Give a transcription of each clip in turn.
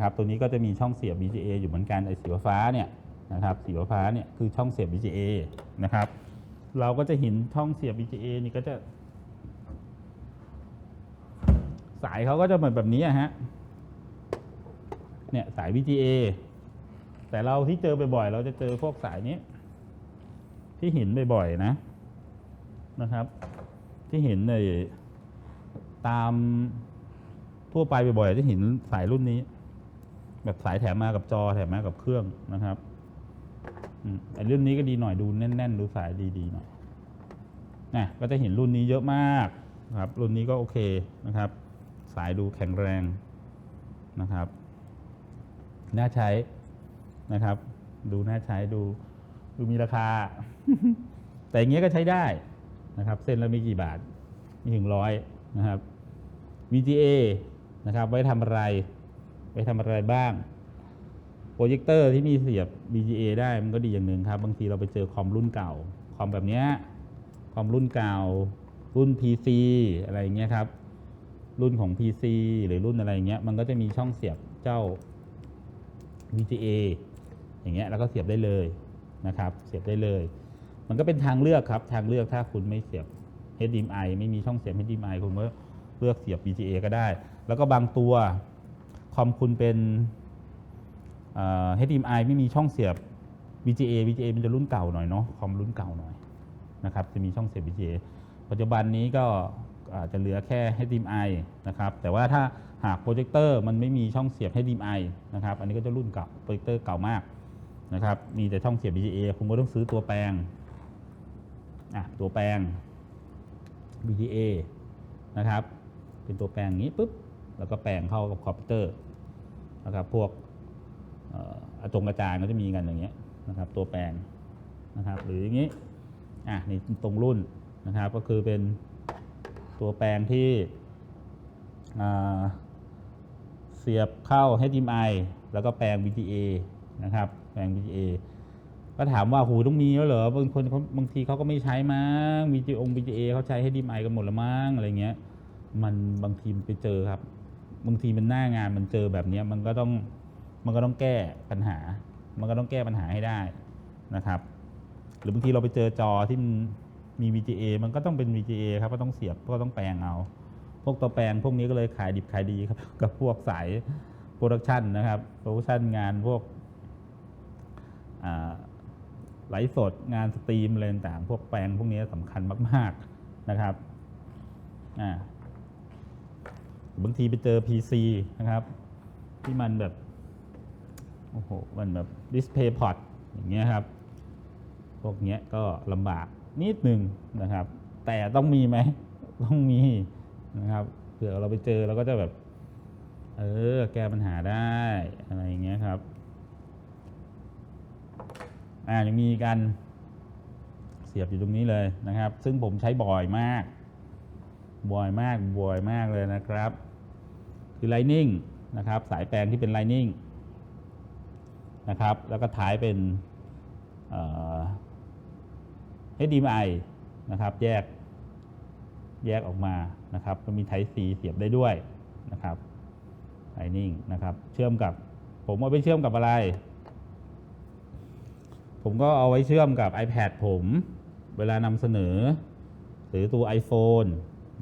ครับตัวนี้ก็จะมีช่องเสียบ VGA อยู่เหมือนกันไอ้สีฟ้าเนี่ยนะครับสีฟ้าเนี่ยคือช่องเสียบ VGA นะครับ เราก็จะเห็นช่องเสียบ VGA นี่ก็จะ สายเขาก็จะเหมือนแบบนี้ฮะเนี่ยสาย VGA แต่เราที่เจอบ่อยๆเราจะเจอพวกสายนี้ ที่เห็นบ่อยๆนะนะครับ ที่เห็นในตามทั่วไปบ่อยๆจะเห็นสายรุ่นนี้ แบบสายแถมมากับจอแถมมากับเครื่องนะครับอืมไอรุ่นนี้ก็ดีหน่อยดูแน่น ๆ ดูสายดีๆหน่อยนะก็จะเห็นรุ่นนี้เยอะมากครับ รุ่นนี้ก็โอเคนะครับ สายดูแข็งแรงนะครับ น่าใช้นะครับ ดูน่าใช้ดูดูมีราคา แต่อย่างเงี้ยก็ใช้ได้นะครับ เส้นละไม่กี่บาทไม่ถึงร้อยนะครับ VGA นะครับ ไว้ทำอะไร ไว้ทำอะไรบ้างโปรเจคเตอร์ที่มีเสียบ VGA ได้มันก็ดีอย่างหนึ่งครับ บางทีเราไปเจอคอมรุ่นเก่า คอมแบบเนี้ยคอมรุ่นเก่า รุ่น PC อะไรอย่างเงี้ยครับ รุ่นของ PC หรือรุ่นอะไรอย่างเงี้ยมันก็จะมีช่องเสียบเจ้า VGA อย่างเงี้ยแล้วก็เสียบได้เลยนะครับ เสียบได้เลย มันก็เป็นทางเลือกครับ ทางเลือกถ้าคุณไม่เสียบ HDMI ไม่มีช่องเสียบ HDMI คุณก็เลือกเสียบ VGA ก็ได้ แล้วก็บางตัว อมคุณเป็น HDMI ไม่มีช่องเสียบ VGA VGA มันจะรุ่นเก่าหน่อยเนาะคอมรุ่นเก่าหน่อยนะครับจะมีช่องเสียบ VGA ปัจจุบันนี้ก็อาจจะเหลือแค่ HDMI นะครับแต่ว่าถ้าหากโปรเจคเตอร์มันไม่มีช่องเสียบ HDMI นะครับอันนี้ก็จะรุ่นเก่าโปรเจคเตอร์เก่ามากนะครับมีแต่ช่องเสียบ VGA คุณก็ต้องซื้อตัวแปลงอะตัวแปลง VGA นะครับเป็นตัวแปลงนี้ปุ๊บแล้วก็แปลงเข้ากับคอมพิวเตอร์ นะครับพวกอ่ออาจงกระจายก็จะมีกันอย่างเงี้ยนะครับตัวแปลงนะครับหรืออย่างนี้อะนี่ตรงรุ่นนะครับก็คือเป็นตัวแปลงที่เสียบเข้า HDMI แล้วก็แปลง VGA นะครับแปลง VGA ก็ถามว่าหูต้องมีแล้วเหรอบางคนเขาบางทีเขาก็ไม่ใช้มั้ง VGA VGA เขาใช้ HDMI กันหมดแล้วมั้งอะไรเงี้ยมันบางทีไปเจอครับ บางทีมันหน้างานมันเจอแบบนี้มันก็ต้องมันก็ต้องแก้ปัญหา มันก็ต้องแก้ปัญหาให้ได้นะครับ หรือบางทีเราไปเจอจอที่มันมี VGA มันก็ต้องเป็น VGA ครับก็ต้องเสียบก็ต้องแปลงเอา พวกตัวแปลงพวกนี้ก็เลยขายดิบขายดีครับ กับพวกสายโปรดักชันนะครับโปรดักชันงานพวกไลฟ์สดงานสตรีมอะไรต่างพวกแปลงพวกนี้สำคัญมาก ๆนะครับอ่า บางทีไปเจอ PC นะครับ ที่มันแบบ โอ้โห มันแบบดิสเพย์พอร์ตอย่างเงี้ยครับ พวกเนี้ยก็ลำบากนิดหนึ่งนะครับ แต่ต้องมีไหม ต้องมีนะครับ เผื่อเราไปเจอเราก็จะแบบ เออ แก้ปัญหาได้อะไรอย่างเงี้ยครับ อ่ายังมีการเสียบอยู่ตรงนี้เลยนะครับ ซึ่งผมใช้บ่อยมากบ่อยมากบ่อยมากเลยนะครับ คือ Lightning นะครับ สายแปลงที่เป็น Lightning นะครับ แล้วก็ท้ายเป็นเอ่อ HDMI นะครับ แยก แยกออกมา นะครับ ก็มี Type C เสียบได้ด้วยนะครับ Lightning นะครับ เชื่อมกับ ผมเอาไปเชื่อมกับอะไร ผมก็เอาไว้เชื่อมกับ iPad ผม เวลานำเสนอ หรือตัว iPhone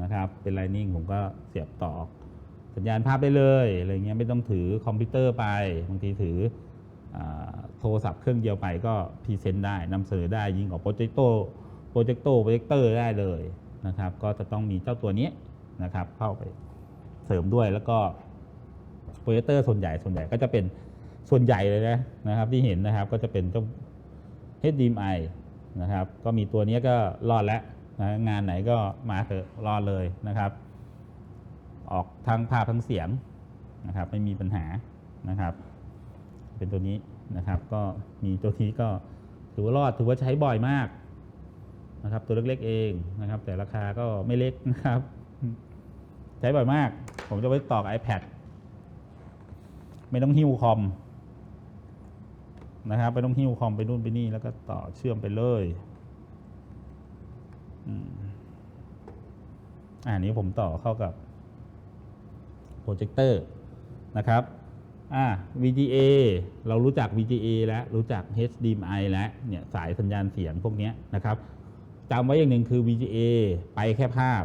นะครับ เป็น Lightning ผมก็เสียบต่อ สัญญาณภาพได้เลยอะไรเงี้ยไม่ต้องถือคอมพิวเตอร์ไปบางทีถืออโทรศัพท์เครื่องเดียวไปก็พรีเซนต์ได้นำเสนอได้ยิงออกโปรเจคโตโปรเจคโตโปรเจคเตอร์ได้เลยนะครับ ก็จะต้องมีเจ้าตัวนี้นะครับ เข้าไปเสริมด้วยแล้วก็โปรเจคเตอร์ส่วนใหญ่ส่วนใหญ่ก็จะเป็นส่วนใหญ่เลยนะนะครับที่เห็นนะครับก็จะเป็นเจ้า HDMI นะครับ ก็มีตัวนี้ก็รอดแล้วนะงานไหนก็มาเถอะรอดเลยนะครับ ออกทั้งภาพทั้งเสียงนะครับไม่มีปัญหานะครับ เป็นตัวนี้นะครับ ก็มีตัวนี้ก็ถือว่ารอดถือว่าใช้บ่อยมากนะครับ ตัวเล็กๆเองนะครับ แต่ราคาก็ไม่เล็กนะครับ ใช้บ่อยมาก ผมจะไว้ต่อกับ iPad ไม่ต้องหิ้วคอมนะครับไม่ต้องหิ้วคอมไปนู่นไปนี่แล้วก็ต่อเชื่อมไปเลยอืมอะอันนี้ผมต่อเข้ากับ โปรเจคเตอร์นะครับอ่า VGA เรารู้จัก VGA แล้วรู้จัก HDMI แล้วเนี่ยสายสัญญาณเสียงพวกนี้นะครับจำไว้อย่างหนึ่งคือ VGA ไปแค่ภาพ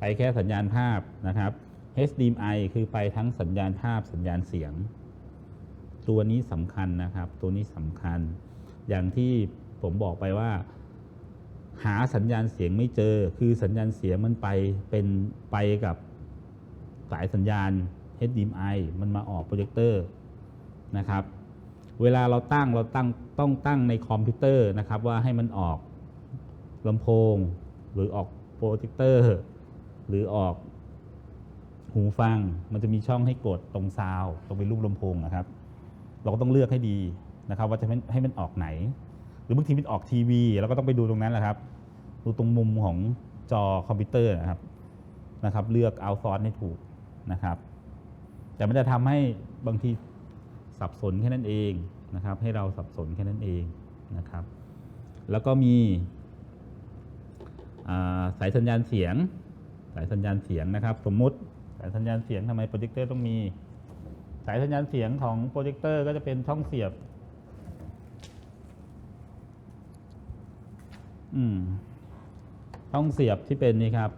ไปแค่สัญญาณภาพนะครับ HDMI คือไปทั้งสัญญาณภาพสัญญาณเสียง ตัวนี้สำคัญนะครับ ตัวนี้สำคัญ อย่างที่ผมบอกไปว่า หาสัญญาณเสียงไม่เจอ คือสัญญาณเสียงมันไปเป็นไปกับ สายสัญญาณ HDMI มันมาออกโปรเจคเตอร์นะครับ เวลาเราตั้งเราตั้งต้องตั้งในคอมพิวเตอร์นะครับว่าให้มันออกลำโพง หรือออกโปรเจคเตอร์ หรือออกหูฟัง มันจะมีช่องให้กดตรงซาวด์ตรงเป็นรูปลำโพงนะครับ เราก็ต้องเลือกให้ดีนะครับ ว่าจะให้ให้มันออกไหน หรือบางทีมันออกทีวีเราก็ต้องไปดูตรงนั้นแหละครับ ดูตรงมุมของจอคอมพิวเตอร์นะครับนะครับ เลือกเอาซอร์สให้ถูก นะครับ แต่มันจะทำให้บางทีสับสนแค่นั้นเองนะครับ ให้เราสับสนแค่นั้นเองนะครับ แล้วก็มีาสายสัญญาณเสียง สายสัญญาณเสียงนะครับ สมมุติสายสัญญาณเสียงทำไมโปรเจคเตอร์ต้องมี สายสัญญาณเสียงของโปรเจคเตอร์ก็จะเป็นช่องเสียบ อืมช่องเสียบที่เป็นนี่ครับ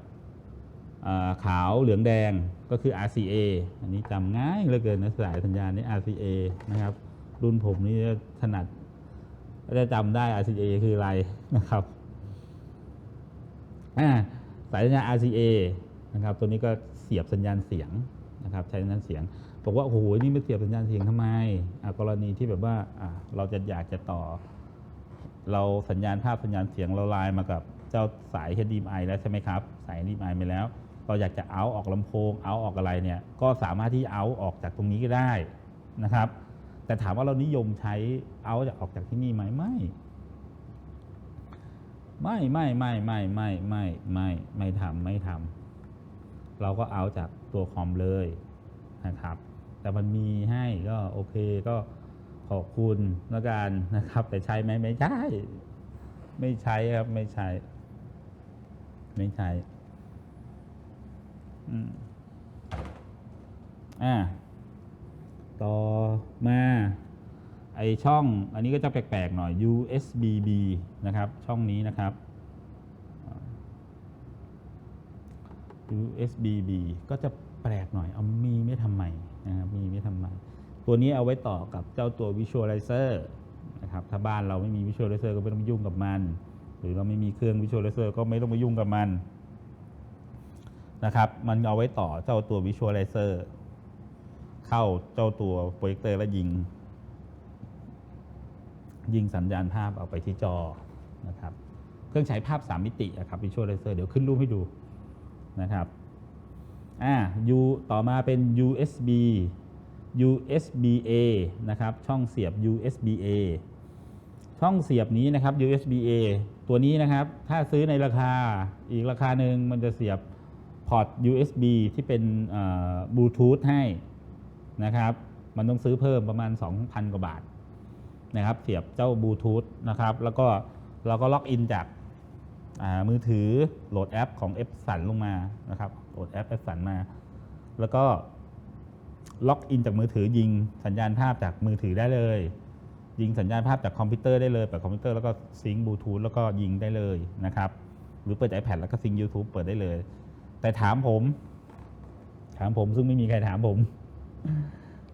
ขาวเหลืองแดงก็คือ RCA อันนี้จำง่ายเหลือเกินนะสายสัญญาณนี่ RCA นะครับ รุ่นผมนี่ถนัดก็จะจำได้ RCA คืออะไรนะครับสายสัญญาณ RCA นะครับ ตัวนี้ก็เสียบสัญญาณเสียงนะครับ ใช้สัญญาณเสียงบอกว่าโอ้โหนี่ไม่เสียบสัญญาณเสียงทำไมกรณีที่แบบว่าอ่าเราจะอยากจะต่อ เราสัญญาณภาพสัญญาณเสียงเราไลน์มากับเจ้าสาย HDMI แล้วใช่ไหมครับ สาย HDMI ไปแล้ว เราอยากจะเอาออกลำโพงเอาออกอะไรเนี่ยก็สามารถที่เอาออกจากตรงนี้ก็ได้นะครับ แต่ถามว่าเรานิยมใช้เอาจากออกจากที่นี่ไหมไม่ไม่ไม่ไม่ไม่ไม่ไม่ไม่ไม่ทำไม่ทำเราก็เอาจากตัวคอมเลยนะครับ แต่มันมีให้ก็โอเคก็ขอบคุณแล้วกันนะครับ แต่ใช้ไหมไม่ใช่ ไม่ใช้ครับไม่ใช้ ไม่ใช้ อ่า ต่อมาไอช่องอันนี้ก็จะแปลกๆหน่อย USB-B นะครับ ช่องนี้นะครับ USB-B ก็จะแปลกหน่อย เอามีไม่ทำไมนะครับมีไม่ทำไม ตัวนี้เอาไว้ต่อกับเจ้าตัว Visualizer นะครับ ถ้าบ้านเราไม่มี Visualizer ก็ไม่ต้องไปยุ่งกับมัน หรือเราไม่มีเครื่อง Visualizer ก็ไม่ต้องไปยุ่งกับมัน นะครับ มันเอาไว้ต่อเจ้าตัว Visualizer เข้าเจ้าตัวโปรเจคเตอร์แล้วยิง ยิงสัญญาณภาพเอาไปที่จอนะครับ เครื่องฉายภาพ 3 มิติอะครับ Visualizer เดี๋ยวขึ้นรูปให้ดูนะครับอ่า U ต่อมาเป็น USB USB-A นะครับ ช่องเสียบ USB-A ช่องเสียบนี้นะครับ USB-A ตัวนี้นะครับ ถ้าซื้อในราคาอีกราคาหนึ่งมันจะเสียบ พอร์ต USB ที่เป็นบลูทูธให้นะครับ มันต้องซื้อเพิ่มประมาณ 2,000 กว่าบาทนะครับเสียบเจ้าบลูทูธนะครับ แล้วก็เราก็ล็อกอินจากมือถือโหลดแอปของ f อ n ลงมานะครับโหลดแอป f อ n มา แล้วก็ล็อกอินจากมือถือยิงสัญญาณภาพจากมือถือได้เลย ยิงสัญญาณภาพจากคอมพิวเตอร์ได้เลยเปิดคอมพิวเตอร์แล้วก็ซิงค์บลูทูธแล้วก็ยิงได้เลยนะครับ หรือเปิด iPad แล้วก็ซิงค์ YouTube เปิดได้เลย แต่ถามผม ถามผมซึ่งไม่มีใครถามผม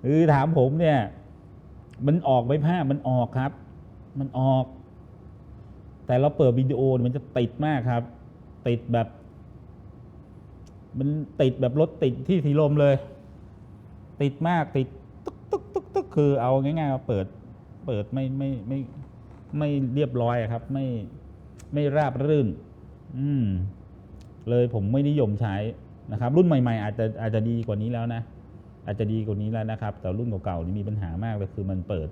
หรือถามผมเนี่ย มันออกไหมภาพมันออกครับ มันออก แต่เราเปิดวิดีโอมันจะติดมากครับ ติดแบบ มันติดแบบรถติดที่สีลมเลย ติดมากติดตุ๊กตุ๊กตุ๊กตุ๊กคือเอาง่ายๆว่าเปิด เปิดไม่ไม่ไม่ไม่เรียบร้อยอะครับ ไม่ไม่ราบรื่น อืม เลยผมไม่นิยมใช้นะครับ รุ่นใหม่ๆ อาจจะอาจจะดีกว่านี้แล้วนะ อาจจะดีกว่านี้แล้วนะครับ แต่รุ่นเก่าๆนี่มีปัญหามากเลยคือมันเปิด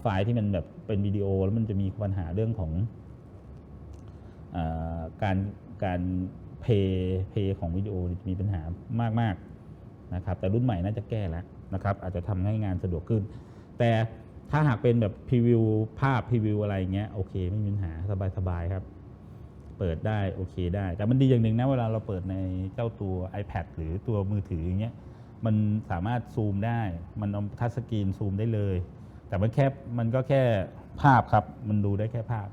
ไฟล์ที่มันแบบเป็นวิดีโอแล้วมันจะมีปัญหาเรื่องของอการการเพย์เพย์ของวิดีโอมีปัญหามากๆนะครับ แต่รุ่นใหม่น่าจะแก้แล้วนะครับ อาจจะทำให้งานสะดวกขึ้น แต่ถ้าหากเป็นแบบพรีวิวภาพพรีวิวอะไรเงี้ยโอเคไม่มีปัญหาสบายๆครับ เปิดได้โอเคได้ แต่มันดีอย่างหนึ่งนะเวลาเราเปิดในเจ้าตัว iPad หรือตัวมือถืออย่างเงี้ยมันสามารถซูมได้ มันเอาทัชสกรีนซูมได้เลย แต่มันแค่มันก็แค่ภาพครับ มันดูได้แค่ภาพ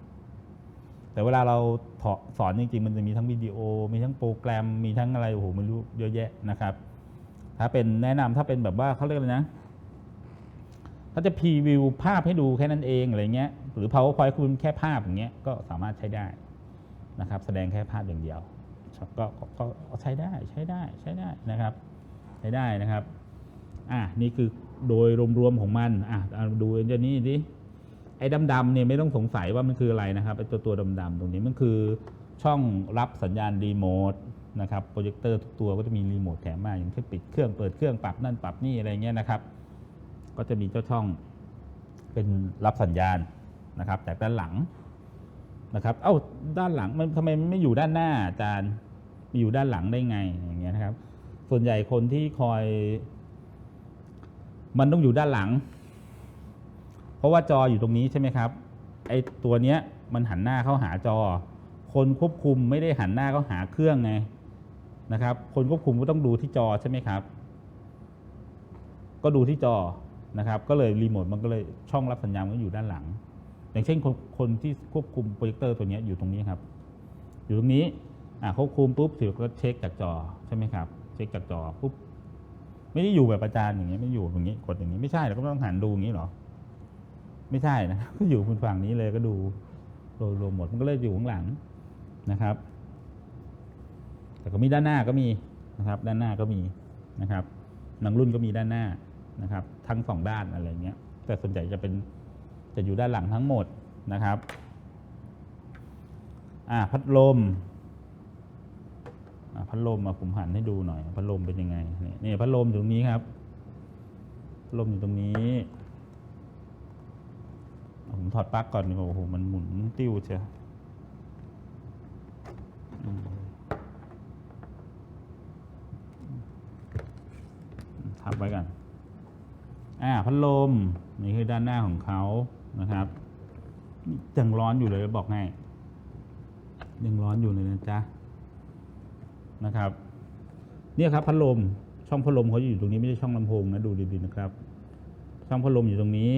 แต่เวลาเราถอสอนจริงๆ มันจะมีทั้งวิดีโอ มีทั้งโปรแกรม มีทั้งอะไรโอ้โหไม่รู้เยอะแยะนะครับ ถ้าเป็นแนะนำถ้าเป็นแบบว่าเขาเรียกอะไรนะถ้าจะพรีวิวภาพให้ดูแค่นั้นเองอะไรเงี้ยหรือ powerpoint คุณแค่ภาพอย่างเงี้ยก็สามารถใช้ได้ นะครับ แสดงแค่ภาพอย่างเดียวก็ก็ก็ก็ใช้ได้ใช้ได้ใช้ได้นะครับใช้ได้นะครับอะนี่คือโดยรวมๆของมันอะเอาดูเอนจินี่ดิไอ้ดำๆเนี่ยไม่ต้องสงสัยว่ามันคืออะไรนะครับไอ้ตัวตัวดำๆตรงนี้มันคือช่องรับสัญญาณรีโมทนะครับโปรเจคเตอร์ทุกตัวก็จะมีรีโมทแถมมาอย่างเช่นปิดเครื่องเปิดเครื่องปรับนั่นปรับนี่อะไรเงี้ยนะครับ ก็จะมีเจ้าช่องเป็นรับสัญญาณนะครับจากด้านหลัง นะครับเอ้าด้านหลังมันทำไมไม่อยู่ด้านหน้าอาจารย์มีอยู่ด้านหลังได้ไงอย่างเงี้ยนะครับ ส่วนใหญ่คนที่คอย มันต้องอยู่ด้านหลัง เพราะว่าจออยู่ตรงนี้ใช่ไหมครับไอ้ตัวเนี้ยมันหันหน้าเข้าหาจอ คนควบคุมไม่ได้หันหน้าเข้าหาเครื่องไงนะครับ คนควบคุมก็ต้องดูที่จอใช่ไหมครับ ก็ดูที่จอนะครับ ก็เลยรีโมทมันก็เลยช่องรับสัญญาณมันก็อยู่ด้านหลัง อย่างเช่นคนคนที่ควบคุมโปรเจคเตอร์ตัวนี้อยู่ตรงนี้ครับ อยู่ตรงนี้อ่าควบคุมปุ๊บถือก็เช็คจากจอใช่ไหมครับ เช็คจากจอปุ๊บไม่ได้อยู่แบบอาจารย์อย่างเงี้ยไม่อยู่อย่างงี้กดอย่างนี้ไม่ใช่เราก็ต้องหันดูอย่างนี้หรอ ไม่ใช่นะก็อยู่บนฝั่งนี้เลยก็ดูรวมหมดมันก็เลยอยู่ข้างหลังนะครับ แต่ก็มีด้านหน้าก็มีนะครับ ด้านหน้าก็มีนะครับหนังรุ่นก็มีด้านหน้านะครับ ทั้งสองด้านอะไรเงี้ย แต่ส่วนใหญ่จะเป็น จะอยู่ด้านหลังทั้งหมดนะครับอ่าพัดลมอ่าพัดลมมาผมหันให้ดูหน่อย พัดลมเป็นยังไงนี่พัดลมอยู่ตรงนี้ครับพัดลมอยู่ตรงนี้ผมถอดปลั๊กก่อนดีกว่าโอ้โหมันหมุนติ้วเชียวทับไว้กันอ่าพัดลมนี่คือด้านหน้าของเขา นะครับยังร้อนอยู่เลยบอกให้ยังร้อนอยู่เลยนะจ๊ะนะครับ เนี่ยครับพัดลมช่องพัดลมเขาอยู่ตรงนี้ไม่ใช่ช่องลำโพงนะดูดีๆนะครับ ช่องพัดลมอยู่ตรงนี้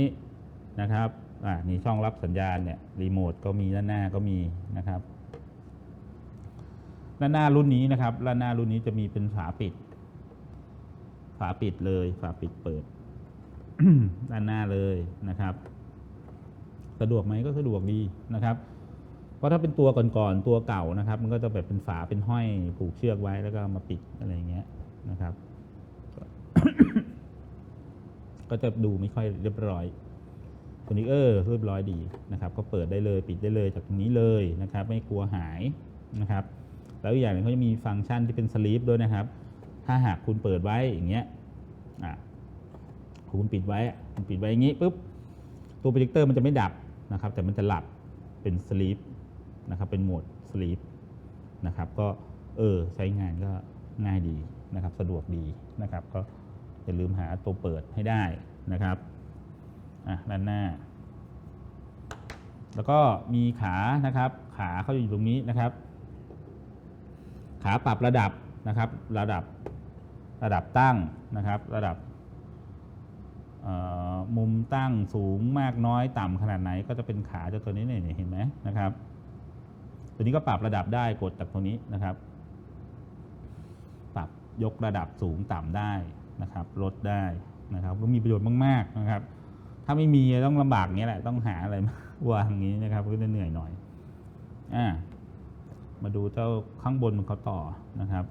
นะครับอ่านี่ช่องรับสัญญาณเนี่ยรีโมทก็มีด้านหน้าก็มีนะครับด้านหน้ารุ่นนี้นะครับด้านหน้ารุ่นนี้จะมีเป็นฝาปิด ฝาปิดเลย ฝาปิดเปิด ด้านหน้าเลยนะครับ สะดวกไหมก็สะดวกดีนะครับเพราะถ้าเป็นตัวก่อนๆตัวเก่านะครับ มันก็จะแบบเป็นฝาเป็นห้อยผูกเชือกไว้แล้วก็มาปิดอะไรเงี้ยนะครับ ก็จะดูไม่ค่อยเรียบร้อยตัวนี้เออเรียบร้อยดีนะครับ ก็เปิดได้เลยปิดได้เลยจากตรงนี้เลยนะครับ ไม่กลัวหายนะครับ แล้วอีกอย่างหนึงเขาจะมีฟังก์ชันที่เป็นสลีปด้วยนะครับ ถ้าหากคุณเปิดไว้อย่างเงี้ยอะคุณปิดไว้คุณปิดไว้อย่างงี้ปุ๊บตัวโปรเจคเตอร์มันจะไม่ดับ นะครับแต่มันจะหลับเป็นสลีปนะครับเป็นโหมดสลีปนะครับก็เออใช้งานก็ง่ายดีนะครับสะดวกดีนะครับ ก็อย่าลืมหาตัวเปิดให้ได้นะครับอะด้านหน้า แล้วก็มีขานะครับ ขาเขาอยู่ตรงนี้นะครับ ขาปรับระดับนะครับ ระดับระดับตั้งนะครับ ระดับ มุมตั้งสูงมากน้อยต่ำขนาดไหนก็จะเป็นขาเจ้าตัวนี้เนี่ยเห็นไหมนะครับ ตัวนี้ก็ปรับระดับได้กดจากตรงนี้นะครับ ปรับยกระดับสูงต่ำได้นะครับ ลดได้นะครับ ก็มีประโยชน์มาก ๆนะครับ ถ้าไม่มีต้องลำบากเงี้ยแหละต้องหาอะไรมาวางอย่างนี้นะครับก็จะเหนื่อยหน่อยอ่ามาดูเจ้าข้างบนมันเขาต่อนะครับ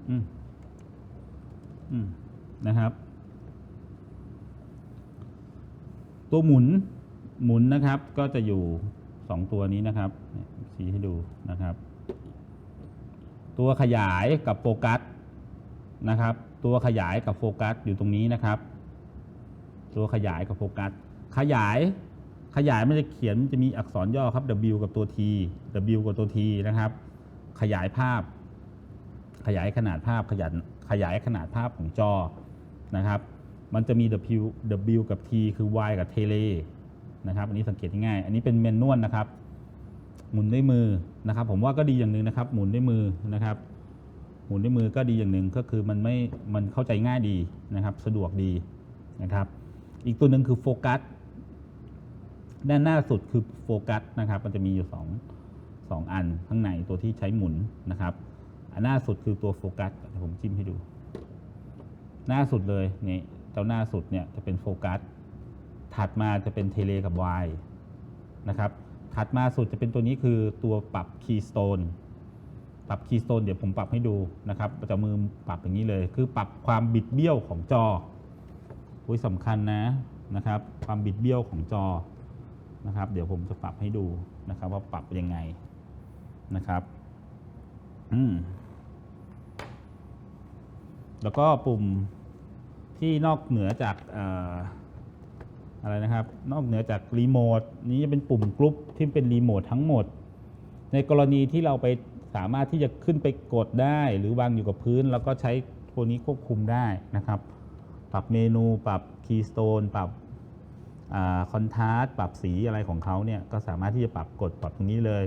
อืม อืม นะครับ ตัวหมุนหมุนนะครับ ก็จะอยู่สองตัวนี้นะครับเนี่ยชี้ให้ดูนะครับ ตัวขยายกับโฟกัสนะครับ ตัวขยายกับโฟกัสอยู่ตรงนี้นะครับ ตัวขยายกับโฟกัส ขยายขยายมันจะเขียนจะมีอักษรย่อครับ W กับตัว T W กับตัว T นะครับ ขยายภาพ ขยายขนาดภาพขยันขยายขนาดภาพของจอนะครับ มันจะมี W W กับ T คือ Y กับเทเลนะครับ อันนี้สังเกตง่าย อันนี้เป็นเมนนวลนะครับ หมุนด้วยมือนะครับ ผมว่าก็ดีอย่างหนึ่งนะครับ หมุนด้วยมือนะครับ หมุนด้วยมือก็ดีอย่างหนึ่งก็คือมันไม่ มันเข้าใจง่ายดีนะครับ สะดวกดีนะครับ อีกตัวหนึ่งคือโฟกัส ด้านหน้าสุดคือโฟกัสนะครับ มันจะมีอยู่สองสองอันข้างในตัวที่ใช้หมุนนะครับ หน้าสุดคือตัวโฟกัสผมจิ้มให้ดู หน้าสุดเลยนี่เจ้าหน้าสุดเนี่ยจะเป็นโฟกัส ถัดมาจะเป็นเทเลกับ Y นะครับ ถัดมาสุดจะเป็นตัวนี้คือตัวปรับคีย์สโตนปรับคีย์สโตนเดี๋ยวผมปรับให้ดูนะครับจะมือปรับอย่างนี้เลย คือปรับความบิดเบี้ยวของจออุ้ยสำคัญนะนะครับ ความบิดเบี้ยวของจอนะครับ เดี๋ยวผมจะปรับให้ดูนะครับ ว่าปรับยังไงนะครับ อืม แล้วก็ปุ่มที่นอกเหนือจากอะไรนะครับ นอกเหนือจากรีโมทนี้จะเป็นปุ่มกรุ๊ปที่เป็นรีโมททั้งหมด ในกรณีที่เราไปสามารถที่จะขึ้นไปกดได้ หรือวางอยู่กับพื้น แล้วก็ใช้ตัวนี้ควบคุมได้นะครับ ปรับเมนูปรับคีย์สโตนปรับคอนทราสปรับสีอะไรของเขาเนี่ยก็สามารถที่จะปรับกดปรับตรงนี้เลย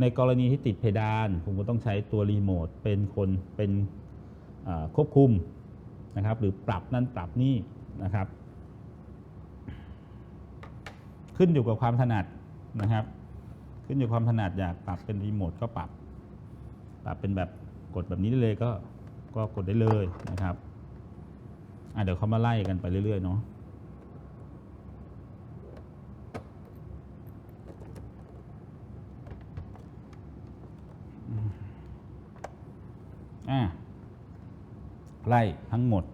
ในกรณีที่ติดเพดานผมก็ต้องใช้ตัวรีโมทเป็นคนเป็น ควบคุมนะครับหรือปรับนั่นปรับนี่นะครับ ขึ้นอยู่กับความถนัดนะครับ ขึ้นอยู่ความถนัดอยากปรับเป็นรีโมทก็ปรับ ปรับเป็นแบบกดแบบนี้ได้เลยก็ก็กดได้เลยนะครับอะเดี๋ยวเขามาไล่กันไปเรื่อยๆเนาะอะ ไล่ทั้งหมด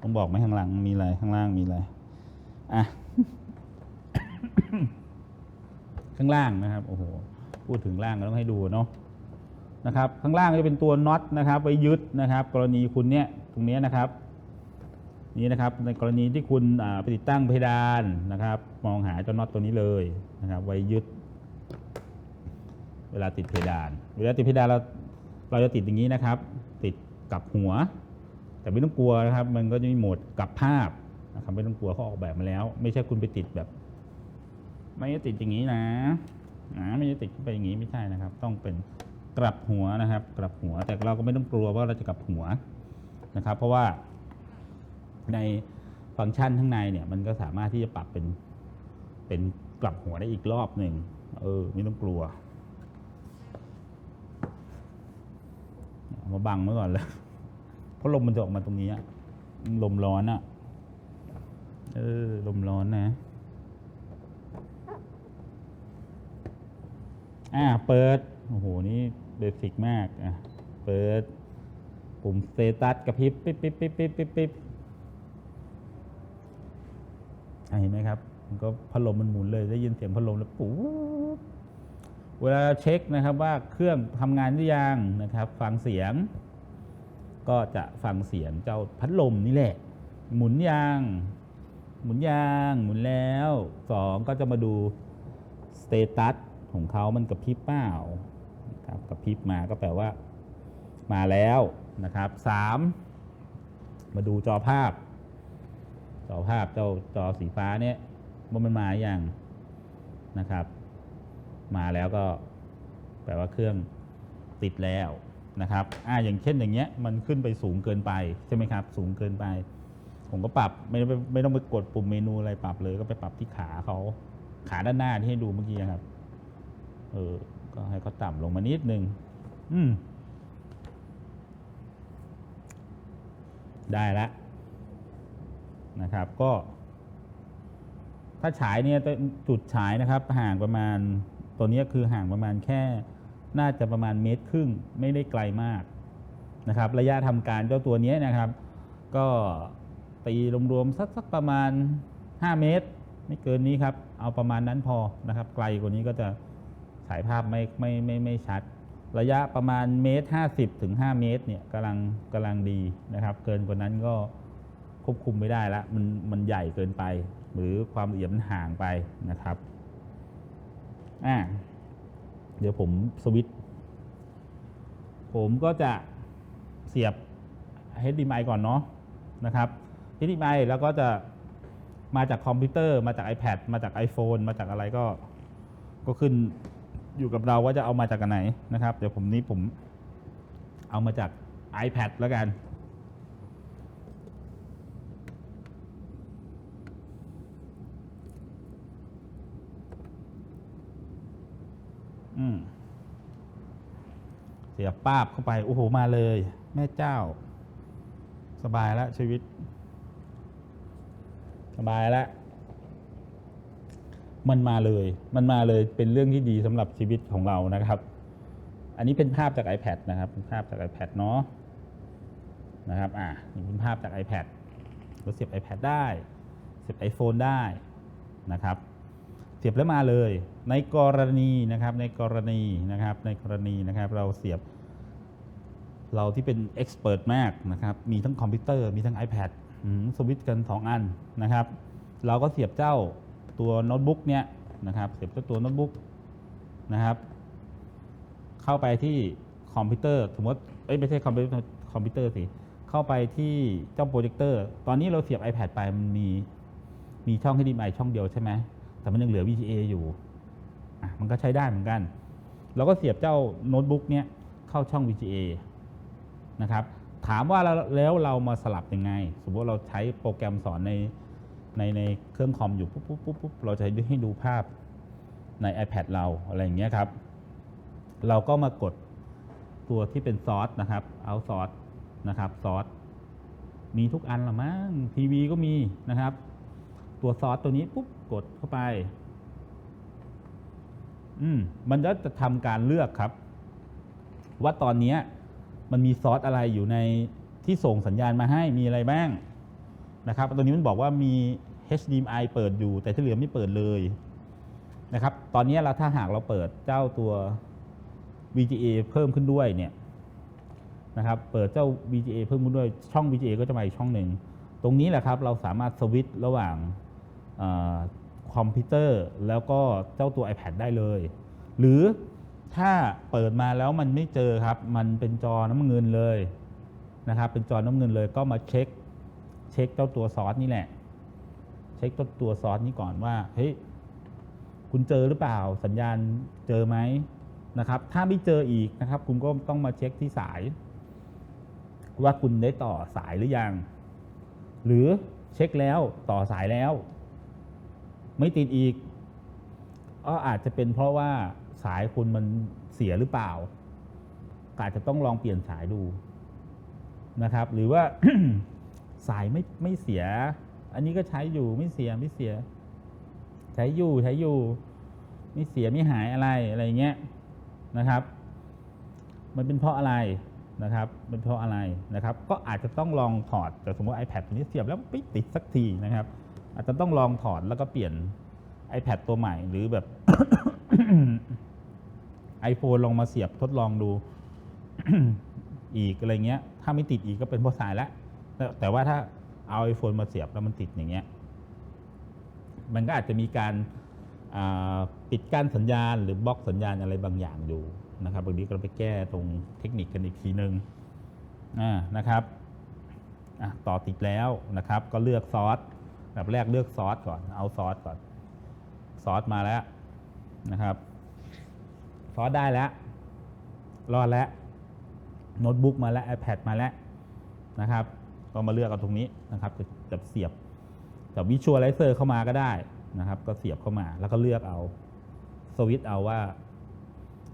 ผมบอกไหมข้างหลังมีอะไรข้างล่างมีอะไรอะข้างล่างนะครับโอ้โหพูดถึงล่างก็ต้องให้ดูเนาะนะครับ ข้างล่างจะเป็นตัวน็อตนะครับไว้ยึดนะครับ กรณีคุณเนี้ยตรงนี้นะครับนี่นะครับในกรณีที่คุณอ่าไปติดตั้งเพดานนะครับ มองหาเจ้าน็อตตัวนี้เลยนะครับ ไว้ยึด เวลาติดเพดาน เวลาติดเพดานเราเราจะติดอย่างนี้นะครับ ติดกับหัว แต่ไม่ต้องกลัวนะครับ มันก็จะมีโหมดกลับภาพนะครับไม่ต้องกลัวเขาออกแบบมาแล้ว ไม่ใช่คุณไปติดแบบ ไม่ได้ติดอย่างนี้นะนะไม่ได้ติดไปอย่างนี้ไม่ใช่นะครับ ต้องเป็นกลับหัวนะครับ กลับหัวแต่เราก็ไม่ต้องกลัวว่าเราจะกลับหัวนะครับ เพราะว่าในฟังก์ชันข้างในเนี่ย มันก็สามารถที่จะปรับเป็นเป็นกลับหัวได้อีกรอบหนึ่งเออไม่ต้องกลัวมาบังไว้ก่อนเลย เพราะลมมันจะออกมาตรงนี้อะลมร้อนอะเออลมร้อนนะ อ่าเปิด โอ้โห นี่เบสิกมาก อะ เปิด ปุ่มสเตตัสกระพริบปิ๊บปิ๊บปิ๊บปิ๊บปิ๊บปิ๊บเห็นไหมครับ มันก็พัดลมมันหมุนเลย ได้ยินเสียงพัดลมแล้วปุ๊บเวลาเช็คนะครับว่าเครื่องทำงานหรือยังนะครับ ฟังเสียง ก็จะฟังเสียงเจ้าพัดลมนี่แหละ หมุนยาง หมุนยาง หมุนแล้วสองก็จะมาดูสเตตัสของเขามันกระพริบเปล่าครับกระพริบมาก็แปลว่า มาแล้วนะครับสามมาดูจอภาพ จอภาพเจ้าจอสีฟ้าเนี่ยว่ามันมาอย่างนะครับ มาแล้วก็แปลว่าเครื่องติดแล้ว นะครับอ่าอย่างเช่นอย่างเงี้ยมันขึ้นไปสูงเกินไปใช่ไหมครับ สูงเกินไป ผมก็ปรับไม่ไม่ไม่ต้องไปกดปุ่มเมนูอะไรปรับเลยก็ไปปรับที่ขาเขาขาด้านหน้าที่ให้ดูเมื่อกี้ครับ เออ ก็ให้เขาต่ำลงมานิดนึง อืม ได้แล้วนะครับ ก็ ถ้าฉายเนี่ยจุดฉายนะครับ ห่างประมาณตัวนี้คือห่างประมาณแค่ น่าจะประมาณเมตรครึ่งไม่ได้ไกลมากนะครับ ระยะทำการเจ้าตัวนี้นะครับ ก็ตีรวมๆสักสักประมาณ 5 เมตร ไม่เกินนี้ครับ เอาประมาณนั้นพอนะครับ ไกลกว่านี้ก็จะฉายภาพไม่ไม่ไม่ไม่ชัด ระยะประมาณเมตรห้าสิบถึงห้าเมตรเนี่ยกำลังกำลังดีนะครับ เกินกว่านั้นก็ควบคุมไม่ได้ละมันมันใหญ่เกินไป หรือความละเอียดมันห่างไปนะครับอ่า เดี๋ยวผมสวิตช์ผมก็จะเสียบ HDMI ก่อนเนาะนะครับ HDMI แล้วก็จะมาจากคอมพิวเตอร์ มาจาก iPad มาจาก iPhone มาจากอะไรก็ ก็ขึ้นอยู่กับเราว่าจะเอามาจากไหนนะครับ เดี๋ยวผมนี้ผมเอามาจาก iPad แล้วกัน สียบป้าบเข้าไป โอ้โห มาเลย แม่เจ้า สบายแล้วชีวิต สบายแล้วมันมาเลย มันมาเลยเป็นเรื่องที่ดีสำหรับชีวิตของเรานะครับ อันนี้เป็นภาพจาก iPad นะครับ เป็นภาพจาก iPad เนาะนะครับ อะนี่เป็นภาพจาก iPad เราเสียบ iPad ได้ เสียบ iPhone ได้นะครับ เสียบแล้วมาเลย ในกรณีนะครับในกรณีนะครับในกรณีนะครับเราเสียบ เราที่เป็นเอ็กซ์เพรสมากนะครับมีทั้งคอมพิวเตอร์มีทั้ง iPad สวิตช์กัน 2 อันนะครับ เราก็เสียบเจ้าตัวโน้ตบุ๊กเนี่ยนะครับเสียบเจ้าตัวโน้ตบุ๊กนะครับ เข้าไปที่คอมพิวเตอร์สมมติเอ้ยไม่ใช่คอมพิวเตอร์คอมพิวเตอร์สิเข้าไปที่เจ้าโปรเจคเตอร์ตอนนี้เราเสียบ iPad ไปมันมีมีช่อง HDMI ช่องเดียวใช่ไหม แต่มันยังเหลือ VGA อยู่มันก็ใช้ได้เหมือนกัน เราก็เสียบเจ้าโน้ตบุ๊กเนี่ยเข้าช่อง VGA นะครับ ถามว่าแล้วแล้วเรามาสลับยังไง สมมติเราใช้โปรแกรมสอนในในในเครื่องคอมอยู่ปุ๊บปุ๊บปุ๊บปุ๊บเราจะให้ดูภาพใน iPad เราอะไรอย่างเงี้ยครับ เราก็มากดตัวที่เป็นซอสนะครับ เอาซอสนะครับซอสมีทุกอันละมั้งทีวีก็มีนะครับ ตัวซอสตัวนี้ปุ๊บ กดเข้าไป อืมมันก็จะทำการเลือกครับ ว่าตอนนี้มันมีซอสอะไรอยู่ในที่ส่งสัญญาณมาให้มีอะไรบ้างนะครับตัวนี้มันบอกว่ามี HDMI เปิดอยู่ แต่ที่เหลือไม่เปิดเลยนะครับ ตอนนี้เราถ้าหากเราเปิดเจ้าตัว VGA เพิ่มขึ้นด้วยเนี่ยนะครับเปิดเจ้า VGA เพิ่มขึ้นด้วยช่อง VGA ก็จะมาอีกช่องหนึ่ง ตรงนี้แหละครับเราสามารถสวิตช์ระหว่าง คอมพิวเตอร์แล้วก็เจ้าตัว iPad ได้เลย หรือถ้าเปิดมาแล้วมันไม่เจอครับ มันเป็นจอน้ำเงินเลยนะครับ เป็นจอน้ำเงินเลยก็มาเช็คเช็คเจ้าตัวซอสนี่แหละ เช็คตัวตัวซอสนี้ก่อนว่าเฮ้ยคุณเจอหรือเปล่าสัญญาณเจอไหมนะครับ ถ้าไม่เจออีกนะครับ คุณก็ต้องมาเช็คที่สาย ว่าคุณได้ต่อสายหรือยัง หรือเช็คแล้วต่อสายแล้ว ไม่ติดอีกก็อาจจะเป็นเพราะว่าสายคุณมันเสียหรือเปล่า อาจจะต้องลองเปลี่ยนสายดูนะครับ หรือว่าสายไม่ไม่เสีย อันนี้ก็ใช้อยู่ไม่เสียไม่เสีย ใช้อยู่ใช้อยู่ ไม่เสียไม่หายอะไรอะไรเงี้ยนะครับ มันเป็นเพราะอะไรนะครับเป็นเพราะอะไรนะครับ ก็อาจจะต้องลองถอดแต่สมมติ iPad ตัวนี้เสียบแล้วไม่ติดสักทีนะครับ อาจจะต้องลองถอดแล้วก็เปลี่ยน iPad ตัวใหม่ หรือแบบ iPhone ลองมาเสียบทดลองดู อีกอะไรเงี้ย ถ้าไม่ติดอีกก็เป็นเพราะสายแล้วแต่ว่าถ้าเอา iPhone มาเสียบแล้วมันติดอย่างเงี้ย มันก็อาจจะมีการปิดกั้นสัญญาณ หรือบล็อกสัญญาณอะไรบางอย่างอยู่นะครับบางทีก็ไปแก้ตรงเทคนิคกันอีกทีนึงอ่านะครับต่อติดแล้วนะครับ ก็เลือกซอส แบบแรกเลือกซอสก่อน เอาซอสก่อน ซอสมาแล้วนะครับ ซอสได้แล้ว รอดแล้ว โน้ตบุ๊กมาแล้ว iPad มาแล้วนะครับ ก็มาเลือกเอาตรงนี้นะครับจะจะเสียบกับวิชวลไลเซอร์เข้ามาก็ได้นะครับ ก็เสียบเข้ามา แล้วก็เลือกเอาสวิตเอาว่า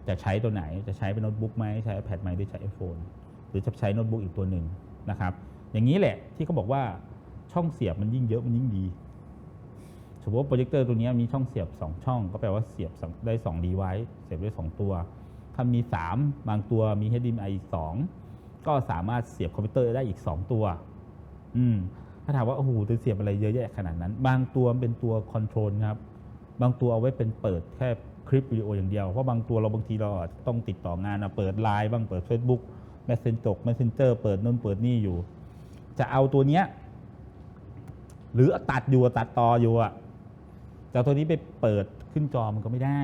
จะใช้ตัวไหน จะใช้เป็นโน้ตบุ๊กไหมใช้ iPad ไหมหรือใช้ iPhone หรือจะใช้โน้ตบุ๊กอีกตัวหนึ่งนะครับ อย่างนี้แหละที่เขาบอกว่า ช่องเสียบมันยิ่งเยอะมันยิ่งดีสมมติว่าโปรเจคเตอร์ตัวนี้มีช่องเสียบ 2 ช่อง ก็แปลว่าเสียบได้2ดีไวซ์เสียบได้ 2 ตัว ถ้ามี 3 บางตัวมี HDMI อีก 2 ก็สามารถเสียบคอมพิวเตอร์ได้อีก 2 ตัว อืมถ้าถามว่าโอ้โหจะเสียบอะไรเยอะแยะขนาดนั้น บางตัวเป็นตัวคอนโทรลครับ บางตัวเอาไว้เป็นเปิดแค่คลิปวิดีโออย่างเดียว เพราะบางตัวเราบางทีเราต้องติดต่องานอะเปิดไลน์บ้างเปิด Facebook Messenger Messenger เปิดนู่นเปิดนี่อยู่ จะเอาตัวเนี้ย หรือตัดอยู่ตัดต่ออยู่อะแต่ตัวนี้ไปเปิดขึ้นจอมันก็ไม่ได้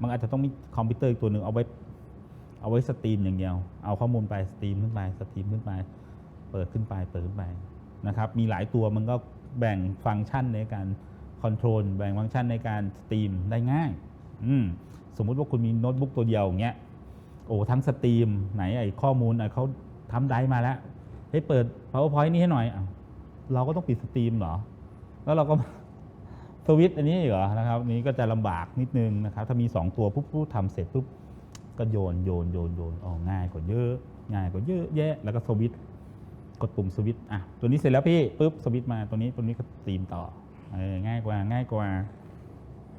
มันอาจจะต้องมีคอมพิวเตอร์อีกตัวหนึ่งเอาไว้ เอาไว้สตรีมอย่างเดียว เอาข้อมูลไปสตรีมขึ้นไปสตรีมขึ้นไป เปิดขึ้นไปเปิดขึ้นไปนะครับ มีหลายตัวมันก็แบ่งฟังก์ชันในการคอนโทรลแบ่งฟังก์ชันในการสตรีมได้ง่าย อืมสมมุติว่าคุณมีโน้ตบุ๊กตัวเดียวอย่างเงี้ย โอ้ทั้งสตรีมไหนไอ้ข้อมูลไอะเขาทำได้มาแล้วให้เปิด powerpoint นี่ให้หน่อยอ้าว เราก็ต้องปิดสตรีมเหรอ แล้วเราก็สวิตช์อันนี้เหรอนะครับนี้ก็จะลำบากนิดนึงนะครับถ้ามี 2 ตัวปุ๊บปุ๊บทำเสร็จปุ๊บก็โยนโยนโยนโยนอ๋อง่ายกว่าเยอะ ง่ายกว่าเยอะแยะแล้วก็สวิตช์กดปุ่มสวิตช์อะตัวนี้เสร็จแล้วพี่ปุ๊บสวิตช์มาตัวนี้ตัวนี้ก็สตรีมต่อเออง่ายกว่าง่ายกว่า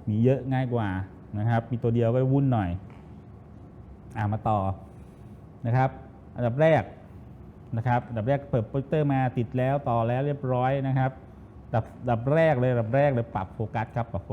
มีเยอะง่ายกว่านะครับ มีตัวเดียวก็วุ่นหน่อยอ่ามาต่อนะครับ อันดับแรก นะครับดับแรกเปิดโปรเจคเตอร์มาติดแล้วต่อแล้วเรียบร้อยนะครับดับดับแรกเลยดับแรกเลยปรับโฟกัสครับปรับโฟ